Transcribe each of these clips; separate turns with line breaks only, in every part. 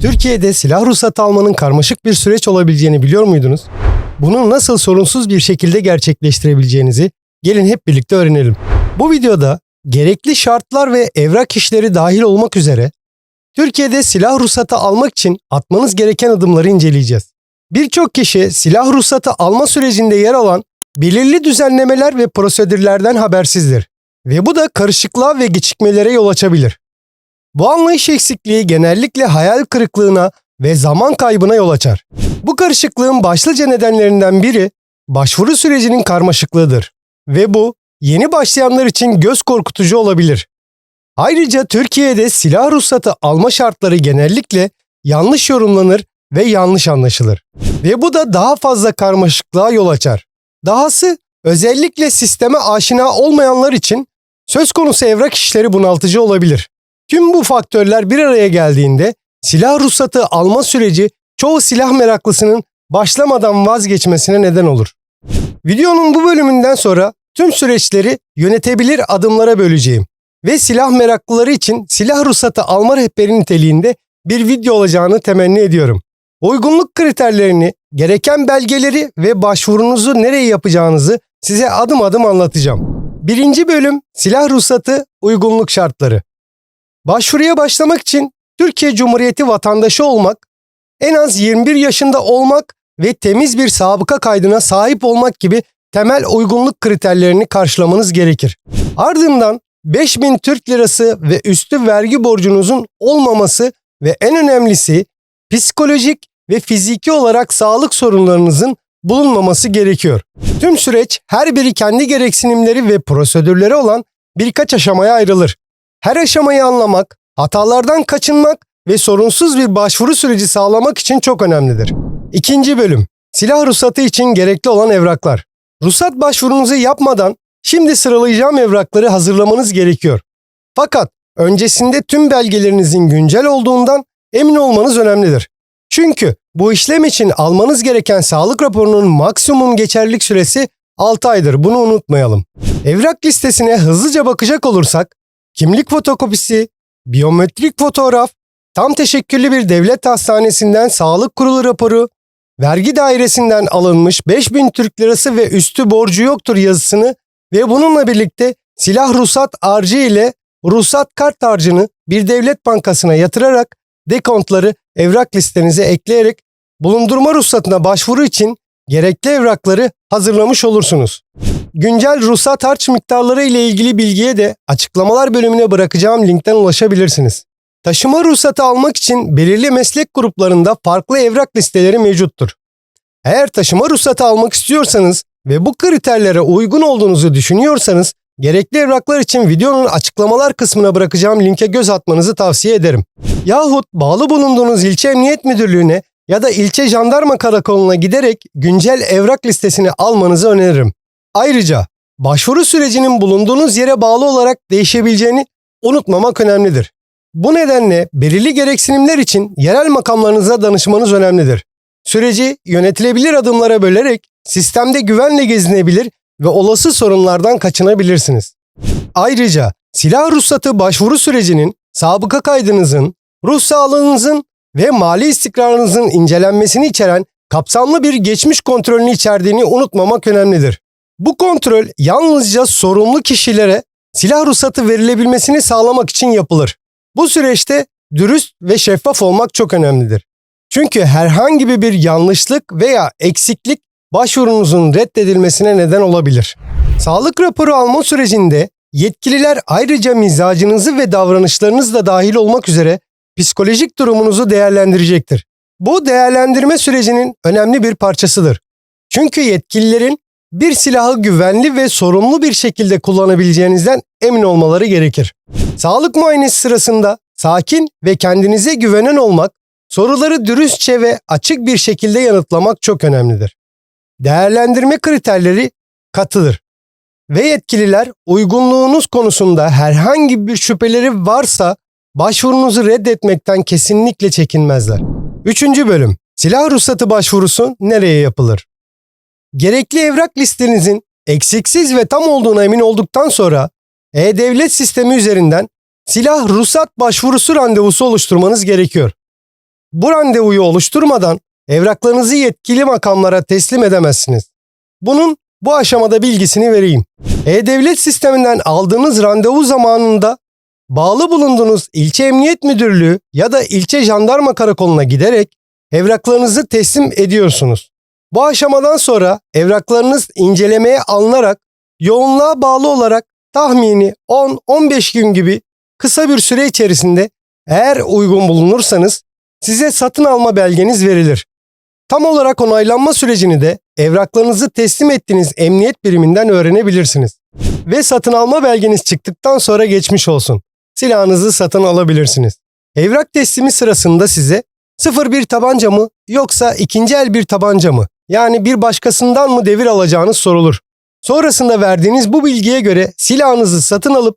Türkiye'de silah ruhsatı almanın karmaşık bir süreç olabileceğini biliyor muydunuz? Bunu nasıl sorunsuz bir şekilde gerçekleştirebileceğinizi gelin hep birlikte öğrenelim. Bu videoda gerekli şartlar ve evrak işleri dahil olmak üzere Türkiye'de silah ruhsatı almak için atmanız gereken adımları inceleyeceğiz. Birçok kişi silah ruhsatı alma sürecinde yer alan belirli düzenlemeler ve prosedürlerden habersizdir ve bu da karışıklığa ve gecikmelere yol açabilir. Bu anlayış eksikliği genellikle hayal kırıklığına ve zaman kaybına yol açar. Bu karışıklığın başlıca nedenlerinden biri başvuru sürecinin karmaşıklığıdır ve bu yeni başlayanlar için göz korkutucu olabilir. Ayrıca Türkiye'de silah ruhsatı alma şartları genellikle yanlış yorumlanır ve yanlış anlaşılır. Ve bu da daha fazla karmaşıklığa yol açar. Dahası özellikle sisteme aşina olmayanlar için söz konusu evrak işleri bunaltıcı olabilir. Tüm bu faktörler bir araya geldiğinde silah ruhsatı alma süreci çoğu silah meraklısının başlamadan vazgeçmesine neden olur. Videonun bu bölümünden sonra tüm süreçleri yönetebilir adımlara böleceğim ve silah meraklıları için silah ruhsatı alma rehberi niteliğinde bir video olacağını temenni ediyorum. Uygunluk kriterlerini, gereken belgeleri ve başvurunuzu nereye yapacağınızı size adım adım anlatacağım. Birinci bölüm silah ruhsatı uygunluk şartları. Başvuruya başlamak için Türkiye Cumhuriyeti vatandaşı olmak, en az 21 yaşında olmak ve temiz bir sabıka kaydına sahip olmak gibi temel uygunluk kriterlerini karşılamanız gerekir. Ardından 5000 Türk Lirası ve üstü vergi borcunuzun olmaması ve en önemlisi psikolojik ve fiziki olarak sağlık sorunlarınızın bulunmaması gerekiyor. Tüm süreç her biri kendi gereksinimleri ve prosedürleri olan birkaç aşamaya ayrılır. Her aşamayı anlamak, hatalardan kaçınmak ve sorunsuz bir başvuru süreci sağlamak için çok önemlidir. İkinci bölüm. Silah ruhsatı için gerekli olan evraklar. Ruhsat başvurunuzu yapmadan şimdi sıralayacağım evrakları hazırlamanız gerekiyor. Fakat öncesinde tüm belgelerinizin güncel olduğundan emin olmanız önemlidir. Çünkü bu işlem için almanız gereken sağlık raporunun maksimum geçerlilik süresi 6 aydır. Bunu unutmayalım. Evrak listesine hızlıca bakacak olursak kimlik fotokopisi, biyometrik fotoğraf, tam teşekküllü bir devlet hastanesinden sağlık kurulu raporu, vergi dairesinden alınmış 5000 Türk lirası ve üstü borcu yoktur yazısını ve bununla birlikte silah ruhsat harcı ile ruhsat kart harcını bir devlet bankasına yatırarak dekontları evrak listenize ekleyerek bulundurma ruhsatına başvuru için gerekli evrakları hazırlamış olursunuz. Güncel ruhsat harç miktarları ile ilgili bilgiye de açıklamalar bölümüne bırakacağım linkten ulaşabilirsiniz. Taşıma ruhsatı almak için belirli meslek gruplarında farklı evrak listeleri mevcuttur. Eğer taşıma ruhsatı almak istiyorsanız ve bu kriterlere uygun olduğunuzu düşünüyorsanız gerekli evraklar için videonun açıklamalar kısmına bırakacağım linke göz atmanızı tavsiye ederim. Yahut bağlı bulunduğunuz ilçe emniyet müdürlüğüne ya da ilçe jandarma karakoluna giderek güncel evrak listesini almanızı öneririm. Ayrıca başvuru sürecinin bulunduğunuz yere bağlı olarak değişebileceğini unutmamak önemlidir. Bu nedenle belirli gereksinimler için yerel makamlarınıza danışmanız önemlidir. Süreci yönetilebilir adımlara bölerek sistemde güvenle gezinebilir ve olası sorunlardan kaçınabilirsiniz. Ayrıca silah ruhsatı başvuru sürecinin sabıka kaydınızın, ruh sağlığınızın ve mali istikrarınızın incelenmesini içeren kapsamlı bir geçmiş kontrolünü içerdiğini unutmamak önemlidir. Bu kontrol yalnızca sorumlu kişilere silah ruhsatı verilebilmesini sağlamak için yapılır. Bu süreçte dürüst ve şeffaf olmak çok önemlidir. Çünkü herhangi bir yanlışlık veya eksiklik başvurunuzun reddedilmesine neden olabilir. Sağlık raporu alma sürecinde yetkililer ayrıca mizacınızı ve davranışlarınız da dahil olmak üzere psikolojik durumunuzu değerlendirecektir. Bu değerlendirme sürecinin önemli bir parçasıdır. Çünkü yetkililerin bir silahı güvenli ve sorumlu bir şekilde kullanabileceğinizden emin olmaları gerekir. Sağlık muayenesi sırasında sakin ve kendinize güvenen olmak, soruları dürüstçe ve açık bir şekilde yanıtlamak çok önemlidir. Değerlendirme kriterleri katıdır ve yetkililer uygunluğunuz konusunda herhangi bir şüpheleri varsa başvurunuzu reddetmekten kesinlikle çekinmezler. Üçüncü bölüm. Silah ruhsatı başvurusu nereye yapılır? Gerekli evrak listenizin eksiksiz ve tam olduğuna emin olduktan sonra e-devlet sistemi üzerinden silah ruhsat başvurusu randevusu oluşturmanız gerekiyor. Bu randevuyu oluşturmadan evraklarınızı yetkili makamlara teslim edemezsiniz. Bunun bu aşamada bilgisini vereyim. E-Devlet sisteminden aldığınız randevu zamanında bağlı bulunduğunuz ilçe emniyet müdürlüğü ya da ilçe jandarma karakoluna giderek evraklarınızı teslim ediyorsunuz. Bu aşamadan sonra evraklarınız incelemeye alınarak yoğunluğa bağlı olarak tahmini 10-15 gün gibi kısa bir süre içerisinde eğer uygun bulunursanız size satın alma belgeniz verilir. Tam olarak onaylanma sürecini de evraklarınızı teslim ettiğiniz emniyet biriminden öğrenebilirsiniz. Ve satın alma belgeniz çıktıktan sonra geçmiş olsun. Silahınızı satın alabilirsiniz. Evrak teslimi sırasında size 01 tabanca mı yoksa ikinci el bir tabanca mı yani bir başkasından mı devir alacağınız sorulur. Sonrasında verdiğiniz bu bilgiye göre silahınızı satın alıp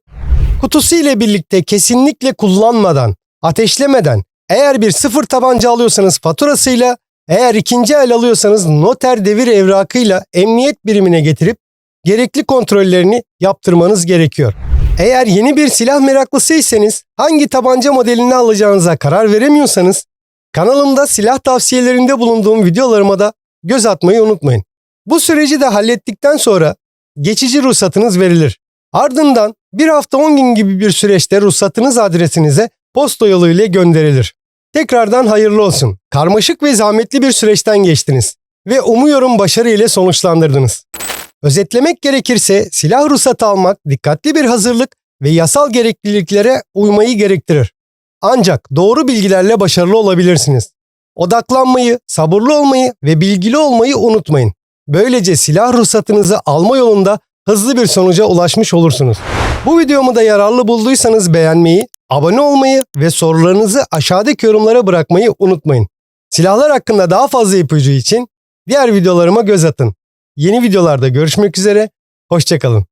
kutusu ile birlikte kesinlikle kullanmadan, ateşlemeden eğer bir sıfır tabanca alıyorsanız faturasıyla, eğer ikinci el alıyorsanız noter devir evrakıyla emniyet birimine getirip gerekli kontrollerini yaptırmanız gerekiyor. Eğer yeni bir silah meraklısıysanız hangi tabanca modelini alacağınıza karar veremiyorsanız kanalımda silah tavsiyelerinde bulunduğum videolarıma da göz atmayı unutmayın. Bu süreci de hallettikten sonra geçici ruhsatınız verilir. Ardından bir hafta 10 gün gibi bir süreçte ruhsatınız adresinize posta yoluyla gönderilir. Tekrardan hayırlı olsun. Karmaşık ve zahmetli bir süreçten geçtiniz ve umuyorum başarı ile sonuçlandırdınız. Özetlemek gerekirse silah ruhsatı almak dikkatli bir hazırlık ve yasal gerekliliklere uymayı gerektirir. Ancak doğru bilgilerle başarılı olabilirsiniz. Odaklanmayı, sabırlı olmayı ve bilgili olmayı unutmayın. Böylece silah ruhsatınızı alma yolunda hızlı bir sonuca ulaşmış olursunuz. Bu videomu da yararlı bulduysanız beğenmeyi, abone olmayı ve sorularınızı aşağıdaki yorumlara bırakmayı unutmayın. Silahlar hakkında daha fazla ipucu için diğer videolarıma göz atın. Yeni videolarda görüşmek üzere, hoşçakalın.